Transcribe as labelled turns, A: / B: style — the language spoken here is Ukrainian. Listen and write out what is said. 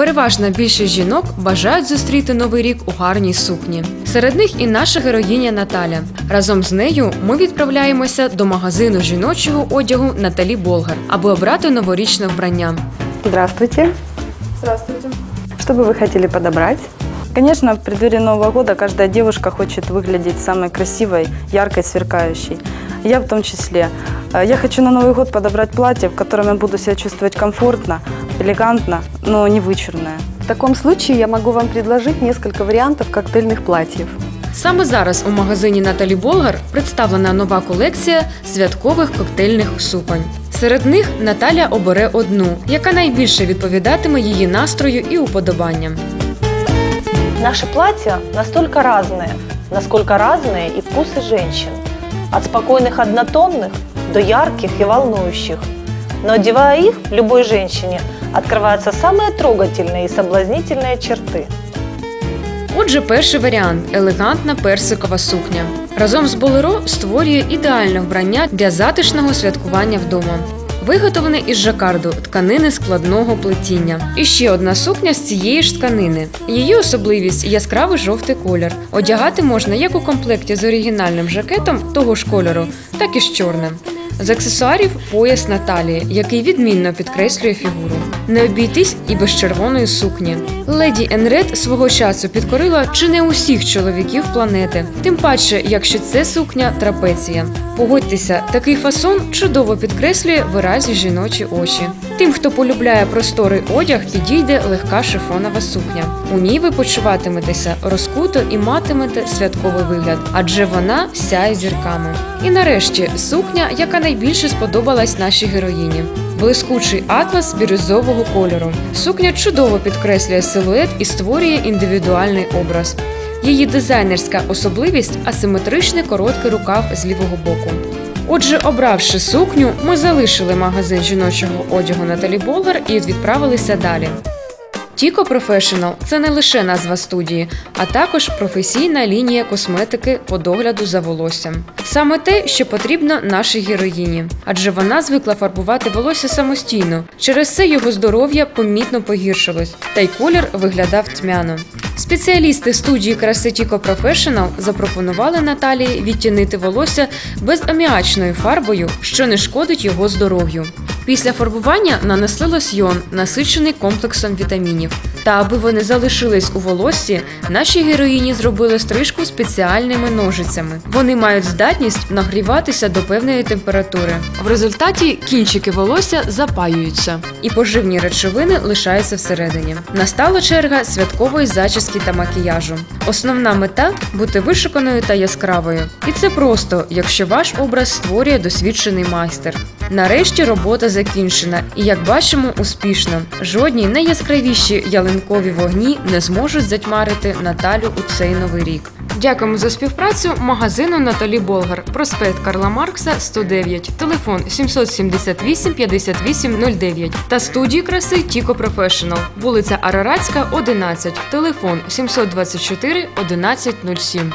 A: переважна більшість жінок бажають зустріти новий рік у гарній сукні. Серед них і наша героїня Наталя. Разом з нею ми відправляємося до магазину жіночого одягу Наталі Болгар, аби обрати новорічне вбрання.
B: Здравствуйте.
C: Здравствуйте.
B: Что бы вы хотели подобрать? Конечно, в преддверии Нового года каждая девушка хочет выглядеть самой красивой, яркой, сверкающей. Я в том числе. Э, Я хочу на Новый год подобрать платье, в котором я буду себя чувствовать комфортно, элегантно, но не вычурное.
C: В таком случае я могу вам предложить несколько вариантов коктейльных платьев.
A: Саме зараз у магазині Наталі Болгар представлена нова колекція святкових коктейльних суконь. Серед них Наталя обере одну, яка найбільше відповідатиме її настрою і уподобанням.
D: Наши платья настолько разные, насколько разные и вкусы женщин. От спокойных однотонных до ярких и волнующих. Но одевая их, любой женщине открываются самые трогательные и соблазнительные черты.
A: Отже, перший варіант елегантна персикова сукня. Разом з болеро створює ідеальне вбрання для затишного святкування вдома. Виготовлене із жакарду тканини складного плетіння. І ще одна сукня з цієї ж тканини. Її особливість яскравий жовтий колір. Одягати можна як у комплекті з оригінальним жакетом того ж кольору, так і з чорним. З аксесуарів пояс на талії, який відмінно підкреслює фігуру. Не обійтись і без червоної сукні. Леді Енред свого часу підкорила чи не усіх чоловіків планети, тим паче, якщо це сукня трапеція. Погодьтеся, такий фасон чудово підкреслює виразі жіночі очі. Тим, хто полюбляє просторий одяг, підійде легка шифонова сукня. У ній ви почуватиметеся розкуто і матимете святковий вигляд, адже вона сяє зірками. І нарешті сукня, яка найбільше сподобалась нашій героїні. Блискучий атлас бірюзового кольору. Сукня чудово підкреслює силует і створює індивідуальний образ. Її дизайнерська особливість асиметричний короткий рукав з лівого боку. Отже, обравши сукню, ми залишили магазин жіночого одягу Наталі Болгар і відправилися далі. Тіко Professional – це не лише назва студії, а також професійна лінія косметики по догляду за волоссям. Саме те, що потрібно нашій героїні, адже вона звикла фарбувати волосся самостійно. Через це його здоров'я помітно погіршилось, та й колір виглядав тьмяно. Спеціалісти студії краси Тіко Professional запропонували Наталії відтінити волосся безаміачною фарбою, що не шкодить його здоров'ю. Після фарбування нанесли лосьйон, насичений комплексом вітамінів. Та аби вони залишились у волоссі, нашій героїні зробили стрижку спеціальними ножицями. Вони мають здатність нагріватися до певної температури. В результаті кінчики волосся запаюються, і поживні речовини лишаються всередині. Настала черга святкової зачіски та макіяжу. Основна мета бути вишуканою та яскравою. І це просто, якщо ваш образ створює досвідчений майстер. Нарешті робота закінчена, і як бачимо, успішно. Жодні найяскравіші ялинкові вогні не зможуть затьмарити Наталю у цей новий рік. Дякуємо за співпрацю магазину Наталі Болгар, проспект Карла Маркса, 109, телефон 778 58 09 та студії краси Тіко Професіонал, вулиця Араратська, 11, телефон 724 11 07.